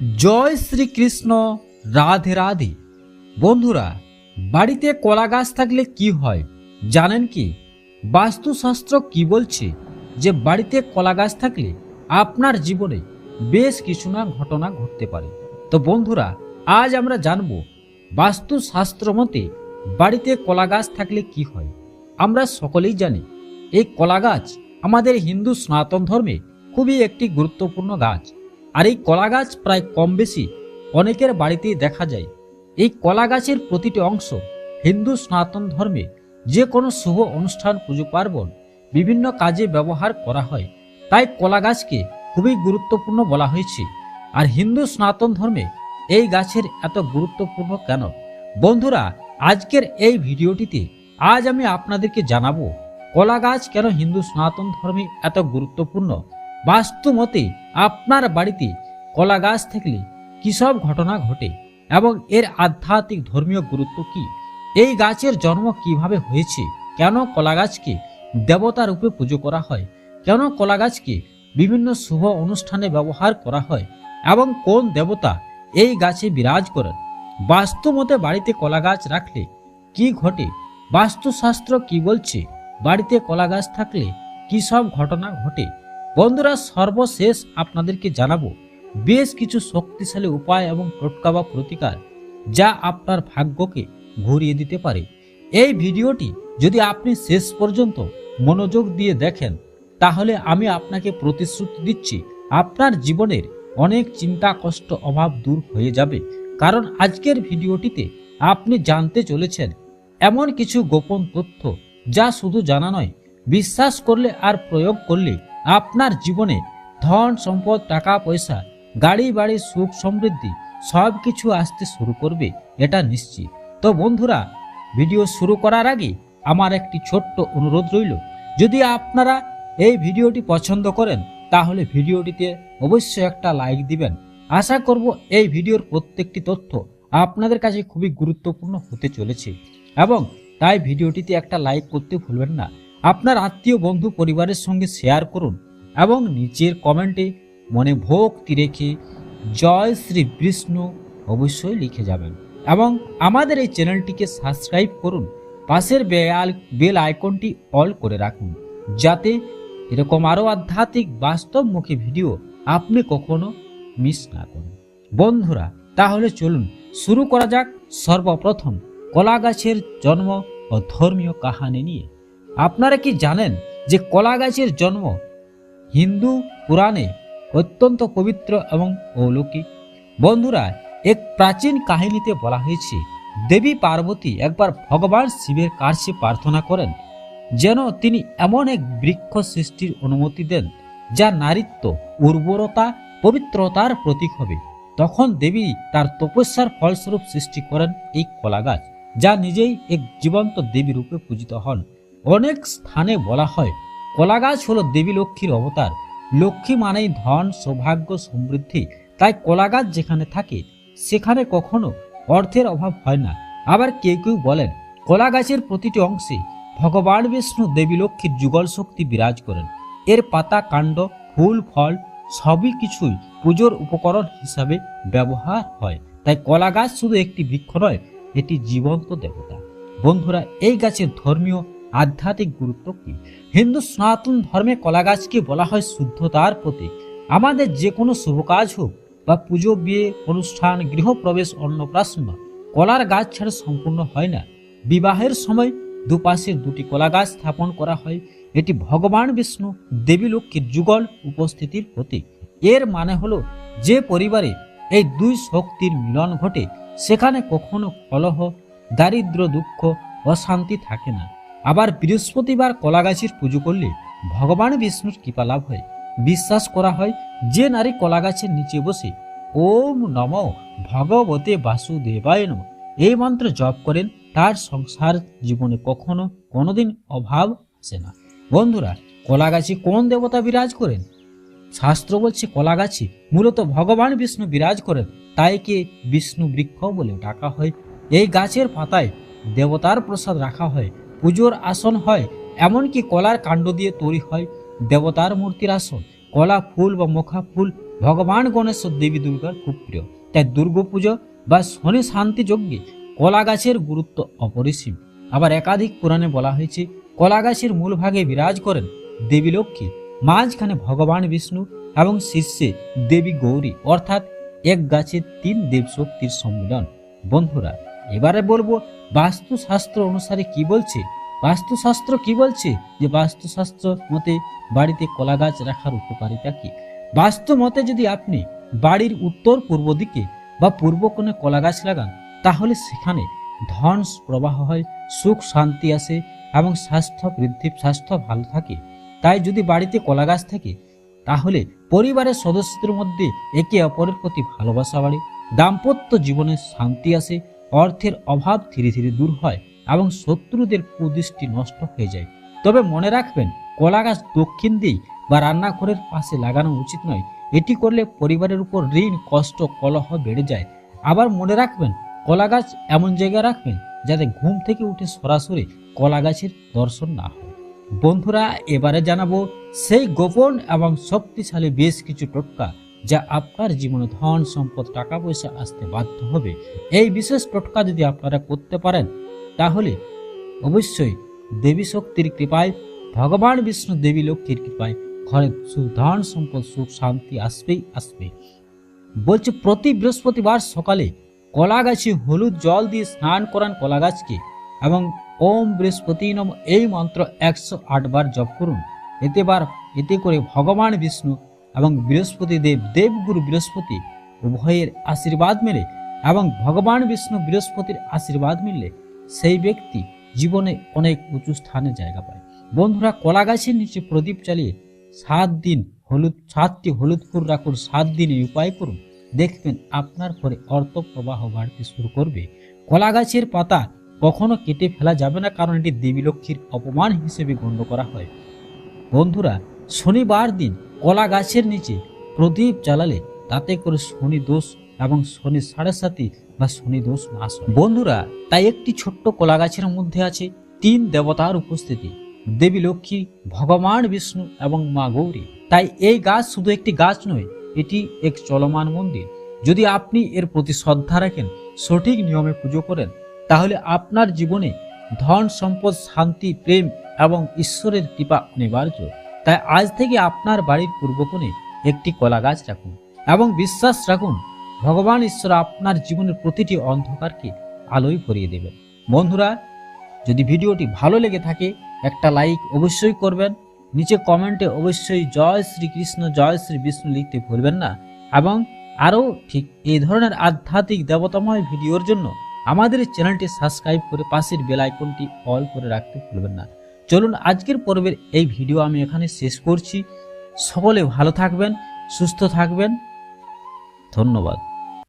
জয় শ্রীকৃষ্ণ, রাধে রাধে। বন্ধুরা, বাড়িতে কলা গাছ থাকলে কি হয়? জানেন কি? বাস্তুশাস্ত্র কি বলছে যে বাড়িতে কলা গাছ থাকলে আপনার জীবনে বেশ কিছু না ঘটনা ঘটতে পারে। তো বন্ধুরা, আজ আমরা জানব বাস্তুশাস্ত্র মতে বাড়িতে কলা গাছ থাকলে কি হয়? আমরা সকলেই জানি, এই কলা গাছ আমাদের হিন্দু সনাতন ধর্মে খুবই একটি গুরুত্বপূর্ণ গাছ। আর এই কলা গাছ প্রায় কম বেশি অনেকের বাড়িতেই দেখা যায়। এই কলা গাছের প্রতিটি অংশ হিন্দু সনাতন ধর্মে যে কোনো শুভ অনুষ্ঠান, পুজো, পার্বণ বিভিন্ন কাজে ব্যবহার করা হয়। তাই কলা গাছকে খুবই গুরুত্বপূর্ণ বলা হয়েছে। আর হিন্দু সনাতন ধর্মে এই গাছের এত গুরুত্বপূর্ণ কেন? বন্ধুরা, আজকের এই ভিডিওটিতে আজ আমি আপনাদেরকে জানাব কলা গাছ কেন হিন্দু সনাতন ধর্মে এত গুরুত্বপূর্ণ বাস্তু মতে আপনার বাড়িতে কলা গাছ থাকলে কী সব ঘটনা ঘটে? এবং এর আধ্যাত্মিক ধর্মীয় গুরুত্ব কি? এই গাছের জন্ম কীভাবে হয়েছে? কেন কলা গাছকে দেবতা রূপে পুজো করা হয়? কেন কলা গাছকে বিভিন্ন শুভ অনুষ্ঠানে ব্যবহার করা হয়? এবং কোন দেবতা এই গাছে বিরাজ করেন? বাস্তু মতে বাড়িতে কলা গাছ রাখলে কি ঘটে? বাস্তুশাস্ত্র কি বলছে? বাড়িতে কলা গাছ থাকলে কী সব ঘটনা ঘটে? বন্ধুরা, সর্বশেষ আপনাদেরকে জানাব বেশ কিছু শক্তিশালী উপায় এবং টোটকা বা প্রতিকার যা আপনার ভাগ্যকে ঘুরিয়ে দিতে পারে। এই ভিডিওটি যদি আপনি শেষ পর্যন্ত মনোযোগ দিয়ে দেখেন, তাহলে আমি আপনাকে প্রতিশ্রুতি দিচ্ছি, আপনার জীবনের অনেক চিন্তা, কষ্ট, অভাব দূর হয়ে যাবে। কারণ আজকের ভিডিওটিতে আপনি জানতে চলেছেন, এমন কিছু গোপন তথ্য যা শুধু জানা নয়, বিশ্বাস করলে আর প্রয়োগ করলে আপনার জীবনে ধন, সম্পদ, টাকা, পয়সা, গাড়ি, বাড়ি, সুখ, সমৃদ্ধি সব কিছু আসতে শুরু করবে, এটা নিশ্চিত। তো বন্ধুরা, ভিডিও শুরু করার আগে আমার একটি ছোট্ট অনুরোধ রইল। যদি আপনারা এই ভিডিওটি পছন্দ করেন, তাহলে ভিডিওটিতে অবশ্যই একটা লাইক দিবেন। আশা করব এই ভিডিওর প্রত্যেকটি তথ্য আপনাদের কাছে খুবই গুরুত্বপূর্ণ হতে চলেছে। এবং তাই ভিডিওটিতে একটা লাইক করতে ভুলবেন না। আপনার আত্মীয় বন্ধু পরিবারের সঙ্গে শেয়ার করুন এবং নিচের কমেন্টে মনে ভক্তি রেখে জয় শ্রী বিষ্ণু অবশ্যই লিখে যাবেন। এবং আমাদের এই চ্যানেলটিকে সাবস্ক্রাইব করুন। পাশের বেল বেল আইকনটি অল করে রাখুন। যাতে এরকম আরও আধ্যাত্মিক বাস্তবমুখী ভিডিও আপনি কখনো মিস না করেন। বন্ধুরা, তাহলে চলুন শুরু করা যাক সর্বপ্রথম কলা গাছের জন্ম ও ধর্মীয় কাহানি নিয়ে। আপনারা কি জানেন যে কলা গাছের জন্ম হিন্দু পুরাণে অত্যন্ত পবিত্র এবং অলৌকিক? বন্ধুরা, এক প্রাচীন কাহিনীতে বলা হয়েছে, দেবী পার্বতী একবার ভগবান শিবের কাছে প্রার্থনা করেন যেন তিনি এমন এক বৃক্ষ সৃষ্টির অনুমতি দেন, যা নারীত্ব, উর্বরতা, পবিত্রতার প্রতীক হবে। তখন দেবী তার তপস্যার ফলস্বরূপ সৃষ্টি করেন এই কলা গাছ, যা নিজেই এক জীবন্ত দেবী রূপে পূজিত হন। অনেক স্থানে বলা হয় কলা গাছ হলো দেবী লক্ষ্মীর অবতার। লক্ষ্মী মানেই ধন, সৌভাগ্য, সমৃদ্ধি। তাই কলা গাছ যেখানে থাকে, সেখানে কখনো অর্থের অভাব হয় না। আবার কেউ কেউ বলেন কলা গাছের প্রতিটি অংশে ভগবান বিষ্ণু দেবী লক্ষ্মীর যুগল শক্তি বিরাজ করেন। এর পাতা, কাণ্ড, ফুল, ফল সবই কিছুই পুজোর উপকরণ হিসাবে ব্যবহার হয়। তাই কলা গাছ শুধু একটি বৃক্ষ নয়, এটি জীবন্ত দেবতা। বন্ধুরা, এই গাছের ধর্মীয় আধ্যাত্মিক গুরুত্ব কি হিন্দু সনাতন ধর্মে কলা গাছকে বলা হয় শুদ্ধতার প্রতীক। আমাদের যে কোনো শুভ কাজ হোক বা পুজো, বিয়ে, অনুষ্ঠান, গৃহপ্রবেশ, অন্নপ্রাশন, কলার গাছ ছাড়া সম্পূর্ণ হয় না। বিবাহের সময় দুপাশে দুটি কলা গাছ স্থাপন করা হয়। এটি ভগবান বিষ্ণু, দেবী লক্ষ্মীর যুগল উপস্থিতির প্রতীক। এর মানে হলো যে পরিবারে এই দুই শক্তির মিলন ঘটে, সেখানে কখনো কলহ দারিদ্র দুঃখ, অশান্তি থাকে না। আবার বৃহস্পতিবার কলাগাছির পুজো করলে ভগবান বিষ্ণুর কৃপা লাভ হয়। বিশ্বাস করা হয়, যে নারী কলাগাছের নিচে বসে ওম নম ভগবতে বাসুদেবায় নম। এই মন্ত্র জপ করেন, তার সংসার জীবনে কখনো কোনোদিন অভাব আসে না। বন্ধুরা, কলাগাছি কোন দেবতা বিরাজ করেন? শাস্ত্র বলছে কলাগাছি মূলত ভগবান বিষ্ণু বিরাজ করেন, তাই কে বিষ্ণু বৃক্ষ বলে ডাকা হয়। এই গাছের পাতায় দেবতার প্রসাদ রাখা হয়। পুজোর আসন হয়, এমনকি কলার কাণ্ড দিয়ে তৈরি হয় দেবতার মূর্তির আসন। কলা ফুল বা মুখা ফুল ভগবান গণেশ দেবী দুর্গার খুব প্রিয়। তাই দুর্গাপুজো বা শনি শান্তি যজ্ঞে কলা গাছের গুরুত্ব অপরিসীম। আবার একাধিক পুরাণে বলা হয়েছে, কলা গাছের মূল ভাগে বিরাজ করেন দেবী লক্ষ্মী, মাঝখানে ভগবান বিষ্ণু এবং শীর্ষে দেবী গৌরী, অর্থাৎ এক গাছের তিন দেবশক্তির সম্মিলন। বন্ধুরা এবারে বলব, বাস্তুশাস্ত্র অনুসারে কি বলছে? বাস্তুশাস্ত্র কি বলছে? যে বাস্তুশাস্ত্র মতে বাড়িতে কলা গাছ রাখার উপকারিতা কি? বাস্তু মতে যদি আপনি বাড়ির উত্তর পূর্ব দিকে বা পূর্ব কোণে কলা গাছ লাগান, তাহলে সেখানে ধন প্রবাহ হয়, সুখ শান্তি আসে এবং স্বাস্থ্য বৃদ্ধি, স্বাস্থ্য ভালো থাকে। তাই যদি বাড়িতে কলা গাছ থাকে, তাহলে পরিবারের সদস্যদের মধ্যে একে অপরের প্রতি ভালোবাসা বাড়ে, দাম্পত্য জীবনে শান্তি আসে অর্থের অভাব ধীরে ধীরে দূর হয় এবং শত্রুদের কুদৃষ্টি নষ্ট হয়ে যায়। তবে মনে রাখবেন কলা গাছ দক্ষিণ দিক বা রান্নাঘরের পাশে লাগানো উচিত নয়। এটি করলে পরিবারের উপর ঋণ, কষ্ট, কলহ বেড়ে যায়। আবার মনে রাখবেন কলা গাছ এমন জায়গায় রাখবেন যাতে ঘুম থেকে উঠে সরাসরি কলা গাছের দর্শন না হয়। বন্ধুরা, এবারে জানাব সেই গোপন এবং শক্তিশালী বেশ কিছু টোটকা। যা আপনার জীবনে ধন, সম্পদ টাকা পয়সা আসতে বাধ্য হবে। এই বিশেষ টোটকা যদি আপনারা করতে পারেন, তাহলে অবশ্যই দেবী শক্তির কৃপায়, ভগবান বিষ্ণু দেবী লক্ষ্মীর কৃপায় ঘরে ধন, সম্পদ, সুখ, শান্তি আসবেই আসবে। বলছে, প্রতি বৃহস্পতিবার সকালে কলা গাছে হলুদ জল দিয়ে স্নান করান কলা গাছকে এবং ওম বৃহস্পতি নম এই মন্ত্র একশো আট বার জপ করুন। এতে বার, এতে করে ভগবান বিষ্ণু এবং বৃহস্পতি দেব, দেবগুরু বৃহস্পতি উভয়ের আশীর্বাদ মেলে এবং ভগবান বিষ্ণু বৃহস্পতির আশীর্বাদ মিললে সেই ব্যক্তি জীবনে অনেক উঁচু স্থানে জায়গা পায়। বন্ধুরা, কলা গাছের নিচে প্রদীপ চালিয়ে সাত দিন হলুদ, সাতটি হলুদ ফুল রাখুন, সাত দিন উপায় করুন। দেখবেন আপনার ঘরে অর্থ প্রবাহ বাড়তে শুরু করবে। কলা গাছের পাতা কখনো কেটে ফেলা যাবে না, কারণ এটি দেবী লক্ষ্মীর অপমান হিসেবে গণ্য করা হয়। বন্ধুরা, শনিবার দিন কলা গাছের নিচে প্রদীপ জ্বালালে তাতে করে শনি দোষ এবং শনি সাড়ে সাতি বা শনি দোষ নাশ বন্ধুরা, তাই একটি ছোট্ট কলা গাছের মধ্যে আছে তিন দেবতার উপস্থিতি। দেবী লক্ষ্মী, ভগবান বিষ্ণু এবং মা গৌরী। তাই এই গাছ শুধু একটি গাছ নয়, এটি এক চলমান মন্দির। যদি আপনি এর প্রতি শ্রদ্ধা রাখেন, সঠিক নিয়মে পুজো করেন, তাহলে আপনার জীবনে ধন, সম্পদ, শান্তি, প্রেম এবং ঈশ্বরের কৃপা অনিবার্য। তাই আজ থেকে আপনার বাড়ির পূর্বকোণে একটি কলা গাছ রাখুন এবং বিশ্বাস রাখুন, ভগবান ঈশ্বর আপনার জীবনের প্রতিটি অন্ধকারকে আলোয় ভরিয়ে দেবেন। বন্ধুরা, যদি ভিডিওটি ভালো লেগে থাকে, একটা লাইক অবশ্যই করবেন, নিচে কমেন্টে অবশ্যই জয় শ্রীকৃষ্ণ, জয় শ্রী বিষ্ণু লিখতে ভুলবেন না এবং আরও ঠিক এই ধরনের আধ্যাত্মিক দেবতাময় ভিডিওর জন্য আমাদের চ্যানেলটি সাবস্ক্রাইব করে পাশের বেল আইকনটি অল করে রাখতে ভুলবেন না। চলুন আজকের পর্বের এই ভিডিও আমি এখানে শেষ করছি। সকলে ভালো থাকবেন, সুস্থ থাকবেন। ধন্যবাদ।